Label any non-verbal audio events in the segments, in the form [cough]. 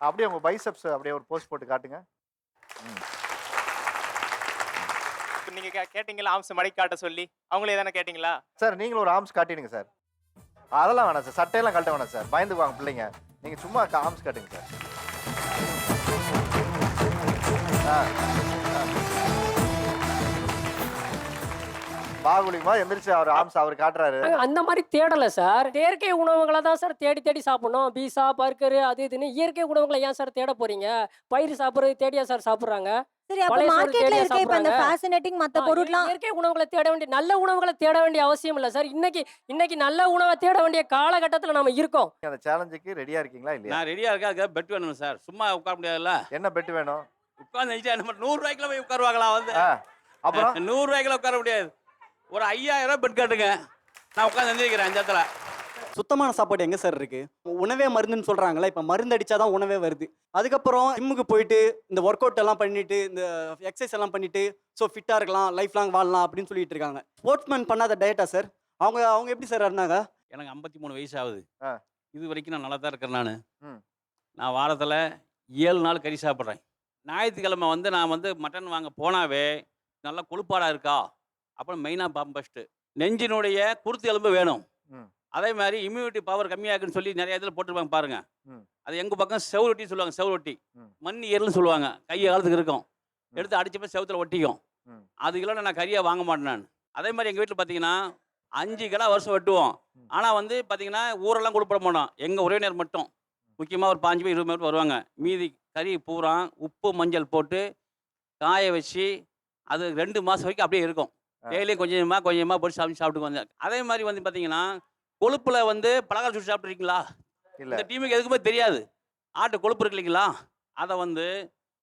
அப்படியே உங்க பைசப்ஸ் அப்படியே ஒரு போஸ்ட் போட்டு காட்டுங்க. இப்ப நீங்க கே- கேட்டீங்களா ஆம்ஸ் மடக்கி காட்ட சொல்லி அவங்களே தானே கேட்டீங்களா? சார் நீங்களும் ஒரு ஆர்ம்ஸ் காட்டிடுங்க சார். அதெல்லாம் வேணாம் சார் சட்டையெல்லாம் கழட்ட வேணாம் சார் பயந்துக்குவாங்க பிள்ளைங்க. நீங்க சும்மா ஆர்ம்ஸ் காட்டுங்க சார். ஆ, பாகுலிமா எந்திரிச்சு அவர் ஆர்ம்ஸ் அவர் காட்டுறாரு. அந்த மாதிரி தேடலை சார். செயற்கை உணவுகளை தான் சார் தேடி தேடி சாப்பிடணும். பீஸா பர்கரு அது இதுன்னு இயற்கை உணவுகளை ஏன் சார் தேட போறீங்க? பயிர் சாப்பிட்றது தேடியா சார் சாப்பிட்றாங்க? சரி அப்ப மார்க்கெட்ல இருக்க இப்ப இந்த சாப்பிடுறாங்க? ஃபேசினேட்டிங் மத்த பொருட்லாம் இயற்கை உணவுகளை தேட வேண்டிய நல்ல உணவுகளை தேட வேண்டிய அவசியம் இல்லை சார். இன்னைக்கு இன்னைக்கு நல்ல உணவை தேட வேண்டிய காலகட்டத்தில் நம்ம இருக்கோம். அந்த சேலஞ்சுக்கு ரெடியா இருக்கீங்களா இல்லையா? நான் ரெடியாக இருக்கேன். அதுக்காக பெட் வேணும் சார்? சும்மா உட்கார முடியாதுல்ல? என்ன பெட் வேணும்? உட்காந்து நம்ம நூறுரூவாய்க்குள்ள போய் உட்காருவாங்களா வந்து? அப்புறம்? நூறுரூவாய்க்குள்ள உட்கார முடியாது. ஒரு ஐயாயிரம் ரூபாய் பெட் காட்டுங்க. நான் உட்காந்து எந்திரிக்கிறேன் இடத்துல. சுத்தமான சாப்பாடு எங்கே சார் இருக்கு? உணவே மருந்துன்னு சொல்றாங்களா இப்போ மருந்து அடிச்சாதான் உணவே வருது. அதுக்கப்புறம் ஜிம்முக்கு போயிட்டு இந்த ஒர்க் அவுட் எல்லாம் பண்ணிட்டு இந்த எக்ஸசைஸ் எல்லாம் பண்ணிட்டு ஸோ ஃபிட்டாக இருக்கலாம் லைஃப் லாங் வாழலாம் அப்படின்னு சொல்லிட்டு இருக்காங்க. ஸ்போர்ட்ஸ்மேன் பண்ணாத டயட்டா சார் அவங்க அவங்க எப்படி சார் இருந்தாங்க? எனக்கு ஐம்பத்தி மூணு வயசு ஆகுது. இது வரைக்கும் நான் நல்லா தான் இருக்கிறேன் நான். நான் வாரத்தில் ஏழு நாள் கறி சாப்பிட்றேன். ஞாயிற்றுக்கிழமை வந்து நான் வந்து மட்டன் வாங்க போனாவே நல்லா கொழுப்பாடாக இருக்கா? அப்புறம் மெயினாக பார்ப்பேன் ஃபஸ்ட்டு நெஞ்சினுடைய குருத்து எலும்பு வேணும். அதே மாதிரி இம்யூனிட்டி பவர் கம்மியாகுன்னு சொல்லி நிறைய இதில் போட்டிருப்பாங்க பாருங்க. அது எங்கள் பக்கம் செவுரொட்டி சொல்லுவாங்க செவுரொட்டி. மண் ஏர்னு சொல்லுவாங்க கை காலத்துக்கு இருக்கும். எடுத்து அடிச்சப்ப செவுத்துல ஒட்டிக்கும் ம். அதுக்கெல்லாம் நான் கறியாக வாங்க மாட்டேன் நான் அதே மாதிரி எங்கள் வீட்டில் பார்த்தீங்கன்னா அஞ்சு கிலோ வருஷம் வெட்டுவோம். ஆனால் வந்து பார்த்தீங்கன்னா ஊரெல்லாம் கொடுப்பட மாட்டோம் எங்கள் உறவினர் மட்டும் முக்கியமாக ஒரு பாஞ்சு பேர் இருபது பேர் வருவாங்க மீதி கறி பூரா உப்பு மஞ்சள் போட்டு காய வச்சு அது ரெண்டு மாதம் வரைக்கும் அப்படியே இருக்கும். டெய்லியும் கொஞ்சமாக கொஞ்சமாக போட்டு சாப்பிட்டு சாப்பிட்டு வந்தேன். அதே மாதிரி வந்து பார்த்தீங்கன்னா கொழுப்பில் வந்து பலகாரம் சுட்டு சாப்பிட்ருக்கீங்களா இல்ல. இந்த டீமுக்கு எதுக்குமே தெரியாது. ஆட்டு கொழுப்பு இருக்கு இல்லைங்களா? அதை வந்து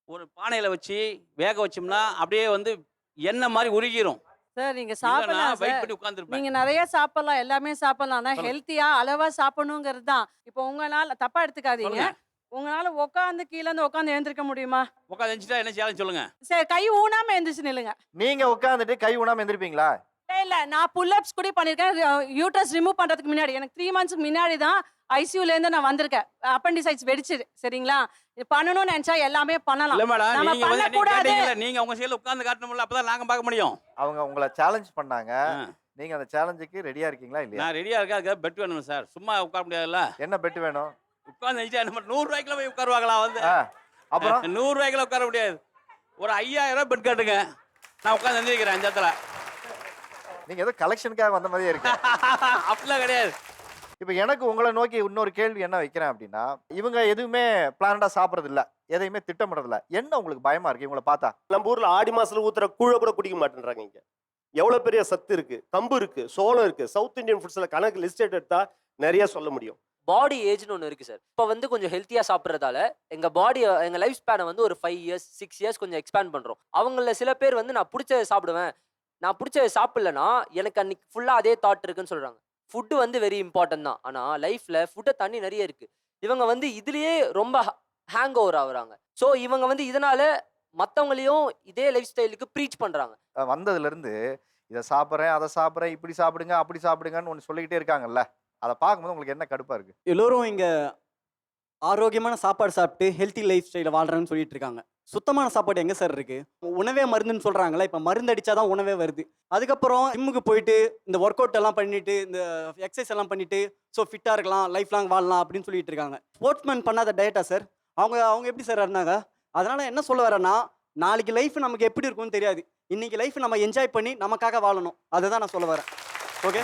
ஒரு பானையில் வச்சு வேக வச்சோம்னா அப்படியே வந்து எண்ணெய் மாதிரி உருகிரும். சார் நீங்க சாப்பிடலாம் வெயிட் பண்ணி உட்காந்துருப்பேன் நீங்க நிறைய சாப்பிடலாம் எல்லாமே சாப்பிடலாம். ஆனா. ஹெல்த்தியா அளவா சாப்பிடணுங்கிறது தான். இப்போ உங்களால தப்பா எடுத்துக்காதீங்க. உங்களால உட்காந்து கீழ இருந்து உட்காந்து எழுந்திருக்க முடியுமா? உட்காந்து எழுந்துட்டா என்ன செய்யலாம் சொல்லுங்க. சரி கை ஊனாம எந்திரிச்சு நில்லுங்க. நீங்க உட்காந்துட்டு கை உணாம எந்திரிப்பீங்களா இல்ல இல்ல நான் புல்லப்ஸ் கூட பண்ணிருக்கேன். யூட்ரஸ் ரிமூவ் பண்றதுக்கு முன்னாடி எனக்கு த்ரீ மந்த்ஸ்க்கு முன்னாடி தான் ஐசியூல இருந்து நான் வந்திருக்கேன். அப்பண்டிசைட்ஸ் வெடிச்சிரு சரிங்களா? இது பண்ணணும்னு நினைச்சா எல்லாமே பண்ணலாம். இல்ல மேடம் நம்ம நீங்க வந்து நீங்க பண்ணக்கூடாது. கேட்டீங்கல்ல நீங்க உங்க சைடுல உட்கார்ந்து காட்டணும்ல அப்பதான் நாங்க பார்க்க முடியும். அவங்க உங்களை சேலஞ்ச் பண்ணாங்க. நீங்க அந்த சேலஞ்சுக்கு ரெடியா இருக்கீங்களா இல்லையா? நான் ரெடியா இருக்கேன் அதுக்காக பெட் வேணும் சார். சும்மா உட்கார முடியாதுல்ல. என்ன பெட் வேணும்? உட்கார்ந்து எழுந்துட்டா நம்ம நூறு ரூபாய்க்குள்ள போய் உட்காருவாங்களா வந்து? அப்புறம்? நூறு ரூபாய்க்குள்ள உட்கார முடியாது. ஒரு ஐயாயிரம் ரூபாய் பெட் காட்டுங்க. நான் உட்காந்து எந்திரிக்கிறேன் அஞ்சு இடத்துல. நீங்க ஏதோ கலெக்ஷனுக்காக வந்த மாதிரியே இருக்கு. [laughs] அப்படிலாம் கிடையாது. இப்போ எனக்கு உங்களை நோக்கி இன்னொரு கேள்வி என்ன வைக்கிறேன் அப்படின்னா இவங்க எதுவுமே பிளானடா சாப்பிட்றது இல்ல எதையுமே திட்டமிடுறது இல்ல என்ன உங்களுக்கு பயமா இருக்கு? இவங்களை பார்த்தா. நம்ம ஊர்ல ஆடி மாசத்துல ஊத்துற கூழ கூட குடிக்க மாட்டேன்றாங்க இங்க. எவ்வளவு பெரிய சத்து இருக்கு? கம்பு இருக்கு சோளம் இருக்கு. சவுத் இந்தியன் ஃபுட்ஸ்ல கணக்கு லிஸ்ட் எடுத்தா நிறைய சொல்ல முடியும். பாடி ஏஜ்னு ஒன்று இருக்குது சார் இப்போ வந்து கொஞ்சம் ஹெல்த்தியாக சாப்பிட்றதால எங்கள் பாடி எங்கள் லைஃப் ஸ்பேனை வந்து ஒரு ஃபைவ் இயர்ஸ் சிக்ஸ் இயர்ஸ் கொஞ்சம் எக்ஸ்பேண்ட் பண்ணுறோம் அவங்கள சில பேர் வந்து நான் பிடிச்சதை சாப்பிடுவேன். நான் பிடிச்சதை சாப்பிட்லனா எனக்கு அன்னைக்கு ஃபுல்லாக அதே தாட் இருக்குன்னு சொல்கிறாங்க ஃபுட்டு வந்து வெரி இம்பார்ட்டன்ட் தான். ஆனால் லைஃப்பில் ஃபுட்டை தண்ணி நிறைய இருக்குது இவங்க வந்து இதுலேயே ரொம்ப ஹேங் ஓவர் ஆகுறாங்க. ஸோ இவங்க வந்து இதனால் மற்றவங்களையும் இதே லைஃப் ஸ்டைலுக்கு ப்ரீச் பண்ணுறாங்க வந்ததுலேருந்து இதை சாப்பிட்றேன் அதை சாப்பிட்றேன் இப்படி சாப்பிடுங்க அப்படி சாப்பிடுங்கன்னு ஒன்று சொல்லிக்கிட்டே இருக்காங்கல்ல? அதை பார்க்கும்போது உங்களுக்கு என்ன கடுப்பாக இருக்குது எல்லோரும் இங்கே ஆரோக்கியமான சாப்பாடு சாப்பிட்டு ஹெல்த்தி லைஃப் ஸ்டைலில் வாழ்கிறேன்னு சொல்லிட்டு இருக்காங்க. சுத்தமான சாப்பாடு எங்கே சார் இருக்குது உணவே மருந்துன்னு சொல்கிறாங்களா இப்போ மருந்து அடிச்சாதான் உணவே வருது. அதுக்கப்புறம் ஜிம்முக்கு போயிட்டு இந்த ஒர்க் அவுட் எல்லாம் பண்ணிட்டு இந்த எக்ஸசைஸ் எல்லாம் பண்ணிட்டு ஸோ ஃபிட்டாக இருக்கலாம் லைஃப் லாங் வாழலாம் அப்படின்னு சொல்லிட்டு இருக்காங்க. ஸ்போர்ட்ஸ்மேன் பண்ணாத டயட்டா சார் அவங்க அவங்க எப்படி சார் இருந்தாங்க? அதனால் என்ன சொல்ல வரேன்னா நாளைக்கு லைஃப் நமக்கு எப்படி இருக்கும்னு தெரியாது. இன்றைக்கி லைஃப் நம்ம என்ஜாய் பண்ணி நமக்காக வாழணும். அதை தான் நான் சொல்ல வரேன் ஓகே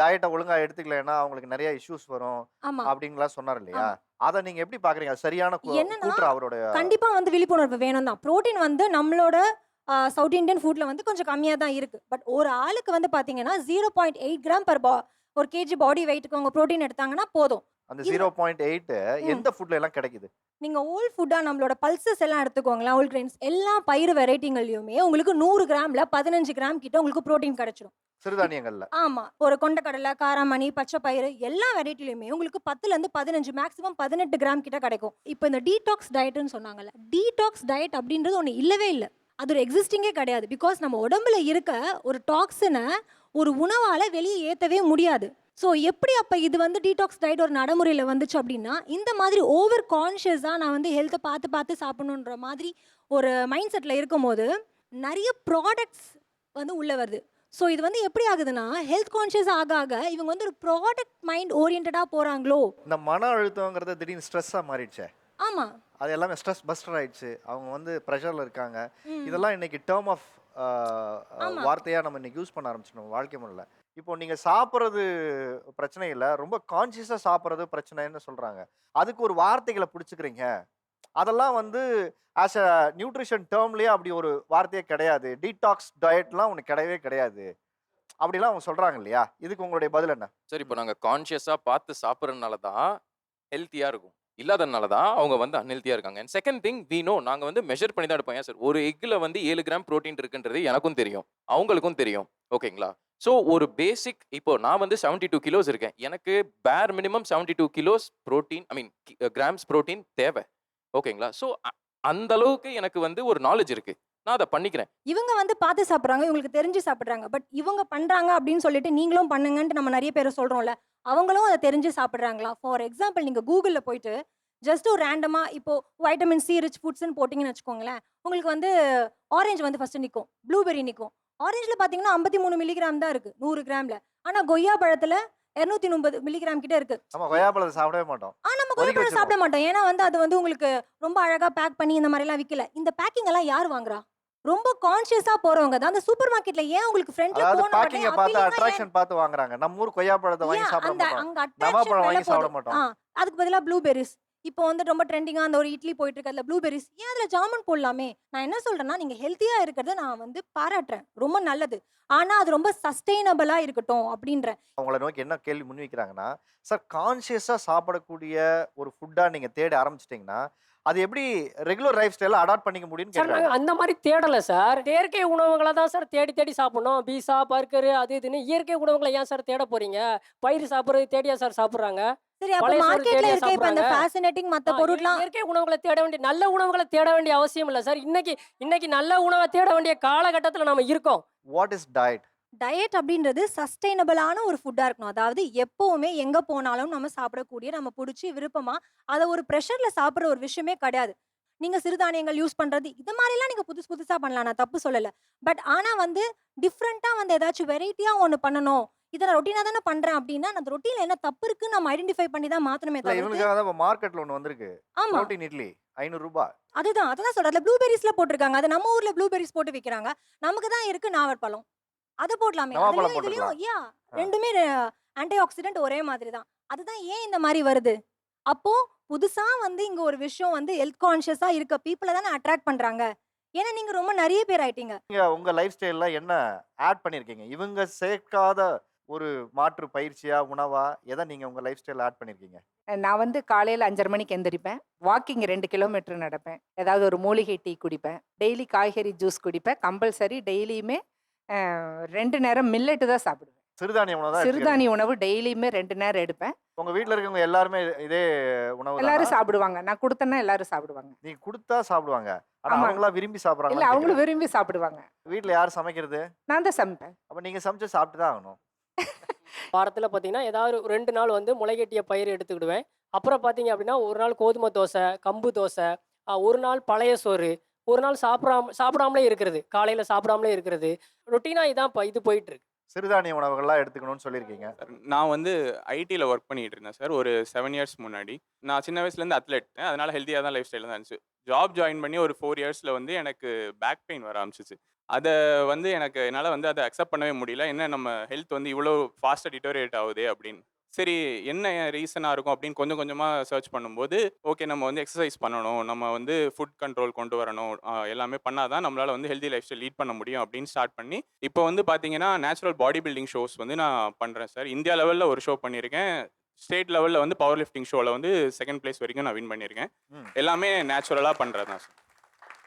டயட்டை ஒழுங்கா எடுத்துக்கலைன்னா அவங்களுக்கு நிறைய இஷ்யூஸ் வரும் அப்படின்லாம் சொன்னார் இல்லையா? அதை நீங்க எப்படி பாக்குறீங்க அது சரியான கூற்று அவரோட கண்டிப்பா வந்து விழிப்புணர்வு வேணும் தான். புரோட்டீன் வந்து நம்மளோட சவுத் இந்தியன் ஃபுட்ல வந்து கொஞ்சம் கம்மியா தான் இருக்கு. பட் ஒரு ஆளுக்கு வந்து பாத்தீங்கன்னா zero point eight gram per பா ஒரு கேஜி பாடி வெயிட்டுக்கு அவங்க புரோட்டீன் எடுத்தாங்கன்னா போதும். அந்த ஜீரோ பாயிண்ட் எயிட் எந்த ஃபுட்ல எல்லாம் கிடைக்குது? நீங்க ஓல் ஃபுட்டா நம்மளோட பல்சஸ் எல்லாம் எடுத்துக்கோங்களேன் ஓல் கிரெயின்ஸ் எல்லா பயிர் வெரைட்டிங்கள்லயுமே உங்களுக்கு நூறு கிராம்ல பதினஞ்சு கிராம் கிட்ட உங்களுக்கு புரோட்டீன் கிடைச்சிடும் சிறுதானியங்கள்ல ஆமா. ஒரு கொண்டக்கடலை காராமணி பச்சை பயிறு எல்லா வெரைட்டிலையுமே உங்களுக்கு பத்துல இருந்து பதினஞ்சு மேக்ஸிமம் பதினெட்டு கிராம் கிட்ட கிடைக்கும். இப்போ இந்த டீடாக்ஸ் டயட்னு சொன்னாங்கல்ல டீடாக்ஸ் டயட் அப்படின்றது ஒன்று இல்லவே இல்லை. அது ஒரு எக்ஸிஸ்டிங்கே கிடையாது. பிகாஸ் நம்ம உடம்புல இருக்க ஒரு டாக்ஸினை ஒரு உணவால வெளியே ஏற்றவே முடியாது. ஸோ எப்படி அப்போ இது வந்து டீடாக்ஸ் டயட் ஒரு நடைமுறையில் வந்துச்சு அப்படின்னா இந்த மாதிரி ஓவர் கான்ஷியஸாக நான் வந்து ஹெல்த்தை பார்த்து பார்த்து சாப்பிடணுன்ற மாதிரி ஒரு மைண்ட் செட்டில் இருக்கும்போது நிறைய ப்ராடக்ட்ஸ் வந்து உள்ளே வருது. ஸோ இது வந்து எப்படி ஆகுதுன்னா ஹெல்த் கான்ஷியஸ் ஆக ஆக இவங்க வந்து ஒரு ப்ராடக்ட் மைண்ட் ஓரியன்டாக போகிறாங்களோ இந்த மன அழுத்தங்கிறது திடீர்னு ஸ்ட்ரெஸ்ஸாக மாறிடுச்சே. ஆமாம் அது எல்லாமே ஸ்ட்ரெஸ் பஸ்டர் ஆயிடுச்சு. அவங்க வந்து ப்ரெஷரில் இருக்காங்க. இதெல்லாம் இன்னைக்கு டேர்ம் ஆஃப். வார்த்தையாக நம்ம இன்னைக்கு யூஸ் பண்ண ஆரம்பிச்சிட்டோம் வாழ்க்கை முறையில். இப்போ நீங்கள் சாப்பிட்றது பிரச்சனை இல்லை ரொம்ப கான்சியஸாக சாப்பிட்றது பிரச்சனைன்னு சொல்கிறாங்க அதுக்கு ஒரு வார்த்தைகளை பிடிச்சிக்கிறீங்க. அதெல்லாம் வந்து ஆஸ் அ நியூட்ரிஷன் டேர்ம்லேயே அப்படி ஒரு வார்த்தையே கிடையாது. டீடாக்ஸ் டயட்லாம் ஒன்று கிடையவே கிடையாது. அப்படிலாம் அவங்க சொல்கிறாங்க இல்லையா? இதுக்கு உங்களுடைய பதில் என்ன? சரி இப்போ நாங்கள் கான்ஷியஸாக பார்த்து சாப்பிட்றதுனால தான் ஹெல்த்தியாக இருக்கும். இல்லாதனால தான் அவங்க வந்து அன்ஹெல்த்தியாக இருக்காங்க. And second thing we know நாங்கள் வந்து மெஷர் பண்ணி தான் எடுப்போம். ஏன் சார் ஒரு எக்கில் வந்து ஏழு கிராம் ப்ரோட்டீன் இருக்குன்றது எனக்கும் தெரியும். அவங்களுக்கும் தெரியும். ஓகேங்களா ஸோ ஒரு பேசிக் இப்போ நான் வந்து செவன்ட்டி டூ கிலோஸ் இருக்கேன். எனக்கு பேர் minimum seventy two kilos protein I mean grams protein தேவை. ஓகேங்களா? ஸோ அந்த அளவுக்கு எனக்கு வந்து ஒரு நாலேஜ் இருக்கு. நான் அதை பண்ணிக்கிறேன். இவங்க வந்து பார்த்து சாப்பிட்றாங்க இவங்களுக்கு தெரிஞ்சு சாப்பிட்றாங்க. பட் இவங்க பண்ணுறாங்க அப்படின்னு சொல்லிட்டு நீங்களும் பண்ணுங்கன்ட்டு நம்ம நிறைய பேர் சொல்கிறோம்ல அவங்களும் அதை தெரிஞ்சு சாப்பிட்றாங்களா? ஃபார் எக்ஸாம்பிள் நீங்கள் கூகுளில் போயிட்டு ஜஸ்ட் ஒரு ரேண்டமாக இப்போ வைட்டமின் சி ரிச் ஃபுட்ஸ்னு போட்டிங்கன்னு வச்சுக்கோங்களேன் உங்களுக்கு வந்து ஆரஞ்சு வந்து ஃபஸ்ட்டு நிற்கும் ப்ளூபெர்ரி நிற்கும் ஆரஞ்சில் பார்த்தீங்கன்னா ஐம்பத்தி மூணு மில்லிகிராம் தான் இருக்குது நூறு கிராமில் ஆனால் கொய்யா பழத்தில் இரநூத்தி முப்பது மில்லிகிராம் கிட்ட இருக்குது நம்ம கொய்யாப்பழத்தை சாப்பிடவே மாட்டோம். ஆ நம்ம கொய்யாப்பழம் சாப்பிட. மாட்டோம். ஏன்னா வந்து அது வந்து உங்களுக்கு ரொம்ப அழகா பேக் பண்ணி இந்த மாதிரிலாம் விற்கல இந்த பேக்கிங் எல்லாம் யார் வாங்குறா? ரொம்ப கான்ஷியஸா போறவங்க தான். அந்த சூப்பர் மார்க்கெட்ல ஏன் உங்களுக்கு ஃப்ரண்ட்ல போன உடனே பேக்கிங்கை பார்த்து அட்ராக்ஷன் பார்த்து வாங்குறாங்க. நம்ம ஊர் கொய்யாப்பழத்தை வாங்கி சாப்பிட அந்த மாட்டோம். அங்க நவாப்பழம் attraction வாங்கி சாப்பிட. மாட்டோம். அதுக்கு பதிலா ப்ளூபெரிஸ் இப்போ வந்து ரொம்ப ட்ரெண்டிங்காக அந்த ஒரு இட்லி போயிட்டு இருக்கு அதுல ப்ளூபெரிஸ் ஏன் அதில் ஜாமுன் போடலாமே? நான் என்ன சொல்றேன்னா நீங்க ஹெல்த்தியாக இருக்கிறத நான் வந்து பாராட்டுறேன். ரொம்ப நல்லது. ஆனா அது ரொம்ப சஸ்டெயினபிளாக இருக்கட்டும் அப்படின்றேன் அவங்கள நோக்கி என்ன கேள்வி முன் வைக்கிறாங்கன்னா சார் கான்சியஸாக சாப்பிடக்கூடிய ஒரு ஃபுட்டாக நீங்கள் தேட ஆரம்பிச்சிட்டிங்கன்னா அது எப்படி ரெகுலர் லைஃப் ஸ்டைலில் அடாப்ட் பண்ணிக்க முடியும்னு சார் நாங்கள் அந்த மாதிரி தேடலை சார். செயற்கை உணவுகளை தான் சார் தேடி தேடி சாப்பிடணும். பீஸா பர்கரு அது இதுன்னு இயற்கை உணவுகளை ஏன் சார் தேட போறீங்க? பயிர் சாப்பிட்றது தேடியா சார் சாப்பிட்றாங்க? சரி அப்ப பழைய சோறு மார்க்கெட்ல தேடியா இருக்க இப்ப இந்த சாப்பிடுறாங்க? ஃபேசினேட்டிங் மத்த பொருட்லாம் இயற்கை உணவுகளை தேட வேண்டிய நல்ல உணவுகளை தேட வேண்டிய அவசியம் இல்லை சார். இன்னைக்கு இன்னைக்கு நல்ல உணவை தேட வேண்டிய காலகட்டத்தில் நம்ம இருக்கோம். வாட் இஸ் டயட் டயட் அப்படின்றது சஸ்டைனபிளான ஒரு ஃபுட்டாக இருக்கணும். அதாவது எப்போவுமே எங்கே போனாலும் நம்ம சாப்பிடக்கூடிய நம்ம பிடிச்சி விருப்பமாக அதை ஒரு ப்ரெஷரில் சாப்பிட்ற ஒரு விஷயமே கிடையாது. நீங்கள் சிறுதானியங்கள் யூஸ் பண்ணுறது இது மாதிரிலாம் நீங்கள் புதுசு புதுசாக பண்ணலாம். நான் தப்பு சொல்லலை. பட் ஆனால் வந்து டிஃப்ரெண்ட்டாக வந்து ஏதாச்சும் வெரைட்டியாக ஒன்று பண்ணணும். இதை நான் ரொட்டீனாக தானே பண்ணுறேன் அப்படின்னா அந்த ரொட்டீனில் என்ன தப்பு இருக்குன்னு நம்ம ஐடென்டிஃபை பண்ணி தான் மாற்றணுமே இப்போ மார்க்கெட்டில் ஒன்று வந்திருக்கு. ஆமாம் இட்லி ஐநூறுரூபா அதுதான் அதான் சொல்கிறேன் அதில் ப்ளூபெரிஸில் போட்டிருக்காங்க. அது நம்ம ஊரில் ப்ளூபெரிஸ் போட்டு விற்கிறாங்க நமக்கு தான் இருக்குது நாவற்பழம். அதை போடலாமே. அதுலயும் இதுலயும் போட்டுக்கலாம். யா ஆ. ரெண்டுமே ஆன்டி ஆக்சிடென்ட் ஒரே மாதிரி தான். அதுதான் ஏன் இந்த மாதிரி வருது? அப்போ புதுசா வந்து இங்க ஒரு விஷயம் வந்து ஹெல்த் கான்ஷியஸா இருக்க பீப்புளை தானே அட்ராக்ட் பண்றாங்க. ஏன்னா நீங்க ரொம்ப நிறைய பேர் ஆயிட்டீங்க. நீங்கள் உங்கள் லைஃப் ஸ்டைலில் என்ன ஆட் பண்ணியிருக்கீங்க இவங்க சேர்க்காத ஒரு மாற்று பயிற்சியா உணவா எதை நீங்கள் உங்கள் லைஃப் ஸ்டைலில் ஆட் பண்ணியிருக்கீங்க நான் வந்து காலையில் அஞ்சரை மணிக்கு எந்திரிப்பேன். வாக்கிங் ரெண்டு கிலோமீட்டர் நடப்பேன். ஏதாவது ஒரு மூலிகை டீ குடிப்பேன். டெய்லி காய்கறி ஜூஸ் குடிப்பேன். கம்பல்சரி டெய்லியுமே ரெண்டு நேரம் மில்லெட்டு தான் சாப்பிடுவேன். சிறுதானிய உணவு தான் சிறுதானிய உணவு டெய்லியுமே ரெண்டு நேரம் எடுப்பேன். உங்கள் வீட்டில் இருக்கவங்க எல்லாருமே இதே உணவு எல்லாரும் சாப்பிடுவாங்க. நான் கொடுத்தேன்னா எல்லாரும் சாப்பிடுவாங்க. நீங்கள் கொடுத்தா சாப்பிடுவாங்க. ஆமா. அவங்களா விரும்பி இல்லை சாப்பிட்றாங்க அவங்களும் விரும்பி சாப்பிடுவாங்க. வீட்டில் யார் சமைக்கிறது? நான் தான் சமைப்பேன். அப்போ நீங்கள் சமைச்சு சாப்பிட்டு தான் ஆகணும். வாரத்தில் பார்த்தீங்கன்னா ஏதாவது ஒரு ரெண்டு நாள் வந்து முளைகட்டிய பயிர் எடுத்துக்கிடுவேன். அப்புறம் பார்த்தீங்க அப்படின்னா ஒரு நாள் கோதுமை தோசை கம்பு தோசை ஒரு நாள் பழைய சோறு ஒரு நாள் சாப்பிடாம சாப்பிடாமலே இருக்கிறது. காலையில் சாப்பிடாமலே இருக்கிறது. ரொட்டீனாக இதான் இப்போ இது போயிட்டு இருக்கு சிறுதானிய உணவுகள்லாம் எடுத்துக்கணும்னு சொல்லியிருக்கீங்க. நான் வந்து ஐடியில் ஒர்க் பண்ணிட்டு இருந்தேன் சார். ஒரு செவன் இயர்ஸ் முன்னாடி. நான் சின்ன வயசுலேருந்து அத்லெட் அதனால ஹெல்த்தியாக தான் லைஃப் ஸ்டைல் தான் இருந்துச்சு. ஜாப் ஜாயின் பண்ணி ஒரு ஃபோர் இயர்ஸில் வந்து எனக்கு பேக் பெயின் வர ஆரம்பிச்சிச்சு. அதை வந்து எனக்கு என்னால் வந்து அதை அக்செப்ட் பண்ணவே முடியல. என்ன நம்ம ஹெல்த் வந்து இவ்வளோ ஃபாஸ்ட்டாக டிட்டோரியேட் ஆகுதே அப்படின்னு. சரி என்ன ரீசனாக இருக்கும் அப்படின்னு கொஞ்சம் கொஞ்சமாக சர்ச் பண்ணும்போது ஓகே நம்ம வந்து எக்ஸசைஸ் பண்ணணும். நம்ம வந்து ஃபுட் கண்ட்ரோல் கொண்டு வரணும். ஆஹ் எல்லாமே பண்ணாதான் நம்மளால் வந்து ஹெல்தி லைஃப் ஸ்டைல் லீட் பண்ண முடியும் அப்படின்னு ஸ்டார்ட் பண்ணி இப்போ வந்து பார்த்தீங்கன்னா நேச்சுரல் பாடி பில்டிங் ஷோஸ் வந்து நான் பண்ணுறேன் சார் இந்தியா லெவலில் ஒரு ஷோ பண்ணியிருக்கேன். ஸ்டேட் லெவலில் வந்து பவர் லிஃப்டிங் ஷோவில் வந்து செகண்ட் பிளேஸ் வரைக்கும் நான் வின் பண்ணியிருக்கேன். ம். எல்லாமே நேச்சுரலாக பண்ணுறது தான் சார்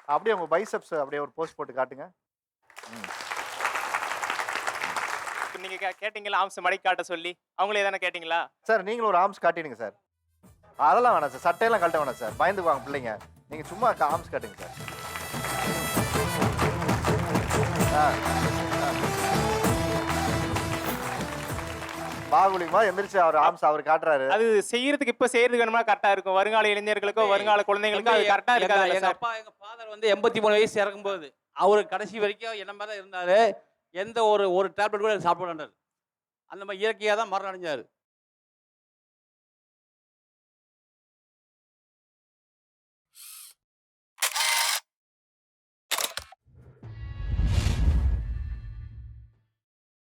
அப்படியே உங்கள் பைசப்ஸ் அப்படியே ஒரு போஸ்ட் போட்டு காட்டுங்க. நீங்க கேட்டீங்களா ஆம்ஸ் மடை காட்ட சொல்லி அவங்களே தானே கேட்டீங்களா? சார் நீங்களும் ஒரு ஆம்ஸ் காட்டிடுங்க சார். அதெல்லாம் வேணாம் சார் சட்டையெல்லாம் கழட்ட வேணாம் சார் பயந்து பயந்துக்குவாங்க பிள்ளைங்க. நீங்க சும்மா ஆம்ஸ் காட்டுங்க சார். பாகுலி மாதிரி எந்திரிச்சு அவர் ஆம்ஸ் அவர் காட்டுறாரு. அது செய்யறதுக்கு இப்ப செய்யறது வேணுமா கரெக்டா இருக்கும். வருங்கால இளைஞர்களுக்கும் வருங்கால குழந்தைங்களுக்கோ அது கரெக்டா இருக்காது எங்க அப்பா எங்க ஃபாதர் வந்து எண்பத்தி மூணு வயசு இறக்கும்போது அவர் கடைசி வரைக்கும் என்ன மாதிரி இருந்தாரு? எந்த ஒரு ஒரு டேப்லெட் கூட சாப்பிட வேண்டாரு அந்த மாதிரி இயற்கையாக தான் மரணம் அடைஞ்சார்.